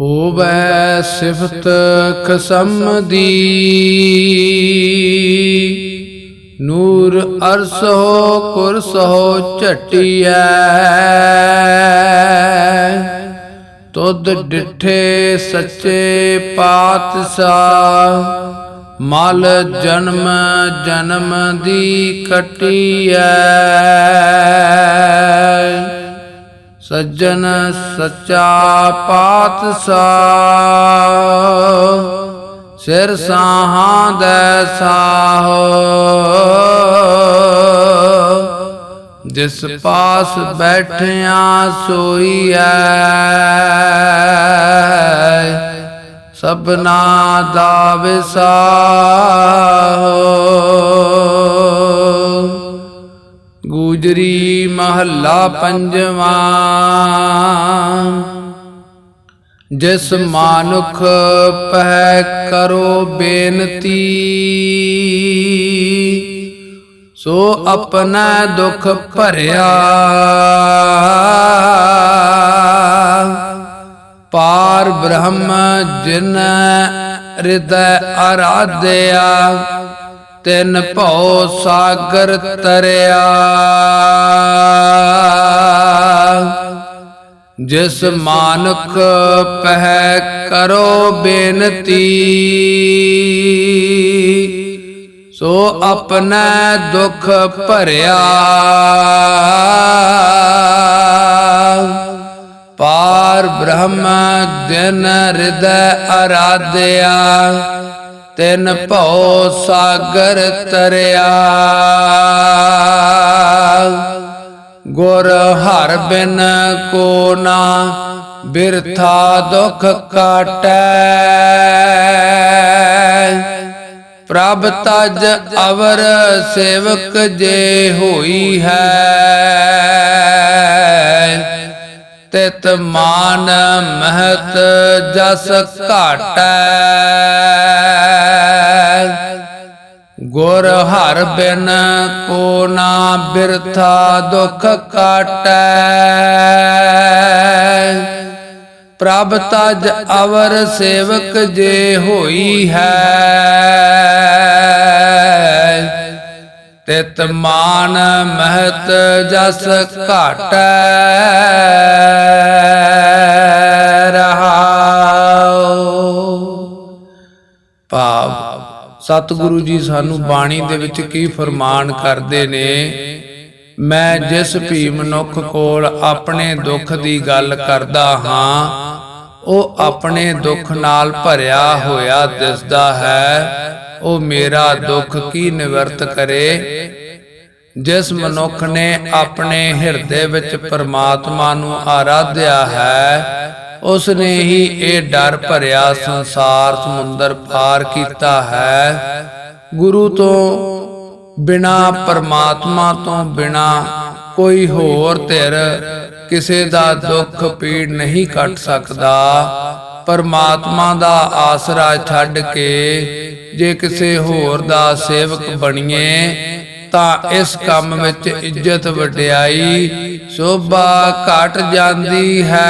ਹੋਵੈ ਸਿਫਤ ਖਸਮ ਦੀ। ਨੂਰ ਅਰਸੋ ਕੁਰਸੋ ਝਟਿਐ। ਤੁਧ ਡਿਠੇ ਸੱਚੇ ਪਾਤਸ਼ਾਹ, ਮਲ ਜਨਮ ਜਨਮ ਦੀ ਕਟਿਐ। ਸੱਜਣ ਸੱਚਾ ਪਾਤਸ਼ਾਹ। ਸਿਰ ਸਾਹਾਂ ਦੇ ਸਾਹੋ। ਜਿਸ ਪਾਸ ਬੈਠਿਆ ਸੋਈਐ ਸਭਨਾ ਦਾ ਵਿਸਾਹੋ ਮਹੱਲਾ ਪੰਜਵਾਂ। ਜਿਸ ਮਾਨੁਖ ਪਹਿ ਕਰੋ ਬੇਨਤੀ, ਸੋ ਆਪਣਾ ਦੁਖ ਭਰਿਆ। ਪਾਰ ਬ੍ਰਹਮ ਜਿਨ ਹਿਰਦੈ ਆਰਾਧਿਆ ਤਿੰਨ ਭਉ ਸਾਗਰ ਤਰਿਆ। ਜਿਸ ਮਾਨੁਖ ਪਹਿ ਕਰੋ ਬੇਨਤੀ, ਸੋ ਆਪਣਾ ਦੁਖ ਭਰਿਆ। ਪਾਰ ਬ੍ਰਹਮ ਦਿਨ ਹਿਰਦੈ ਅਰਾਧਿਆ। ਤਿਨ ਭਉ ਸਾਗਰ ਤਰਿਆ। ਗੁਰ ਹਰ ਬਿਨ ਕੋ ਨਾ ਬਿਰਥਾ ਦੁਖ ਕਾਟੈ। ਪ੍ਰਭ ਤਜ ਅਵਰ ਸੇਵਕ ਜੇ ਹੋਈ ਹੈ। ਤਿਤ ਮਾਨ ਮਹਤ ਜਸ ਘਾਟੈ। ਗੁਰ ਹਰ ਬਿਨ ਕੋ ਨਾ ਬਿਰਥਾ ਦੁਖ ਕਾਟੈ। ਪ੍ਰਭ ਤਜ ਅਵਰ ਸੇਵਕ ਜੇ ਹੋਈ ਹੈ। ਤਿਤ ਮਾਨ ਮਹਤ ਜਸ ਘਾਟੈ। ਰਹਾਉ। ਭਾਵ ਸਤਿਗੁਰੂ ਜੀ ਸਾਨੂੰ ਬਾਣੀ ਦੇ ਵਿੱਚ ਕੀ ਫਰਮਾਨ ਕਰਦੇ ਨੇ? ਮੈਂ ਜਿਸ ਵੀ ਮਨੁੱਖ ਕੋਲ ਆਪਣੇ ਦੁੱਖ ਦੀ ਗੱਲ ਕਰਦਾ ਹਾਂ, ਉਹ ਆਪਣੇ ਦੁੱਖ ਨਾਲ ਭਰਿਆ ਹੋਇਆ ਦਿਸਦਾ ਹੈ। ਉਹ ਮੇਰਾ ਦੁੱਖ ਕੀ ਨਿਵਰਤ ਕਰੇ? ਜਿਸ ਮਨੁੱਖ ਨੇ ਆਪਣੇ ਹਿਰਦੇ ਵਿੱਚ ਪਰਮਾਤਮਾ ਨੂੰ ਆਰਾਧਿਆ ਹੈ ਉਸ ਨੇ ਹੀ ਇਹ ਡਰ ਭਰਿਆ ਸੰਸਾਰ ਸਮੁੰਦਰ ਪਾਰ ਕੀਤਾ ਹੈ। ਗੁਰੂ ਤੋਂ ਬਿਨਾ, ਪਰਮਾਤਮਾ ਤੋਂ ਬਿਨਾ ਕੋਈ ਹੋਰ ਧਿਰ ਕਿਸੇ ਦਾ ਦੁੱਖ ਪੀੜ ਨਹੀਂ ਕੱਟ ਸਕਦਾ। ਪਰਮਾਤਮਾ ਦਾ ਆਸਰਾ ਛੱਡ ਕੇ ਜੇ ਕਿਸੇ ਹੋਰ ਦਾ ਸੇਵਕ ਬਣੀਏ ਤਾਂ ਇਸ ਕੰਮ ਵਿੱਚ ਇੱਜ਼ਤ ਵਡਿਆਈ ਸੋਭਾ ਘਟ ਜਾਂਦੀ ਹੈ।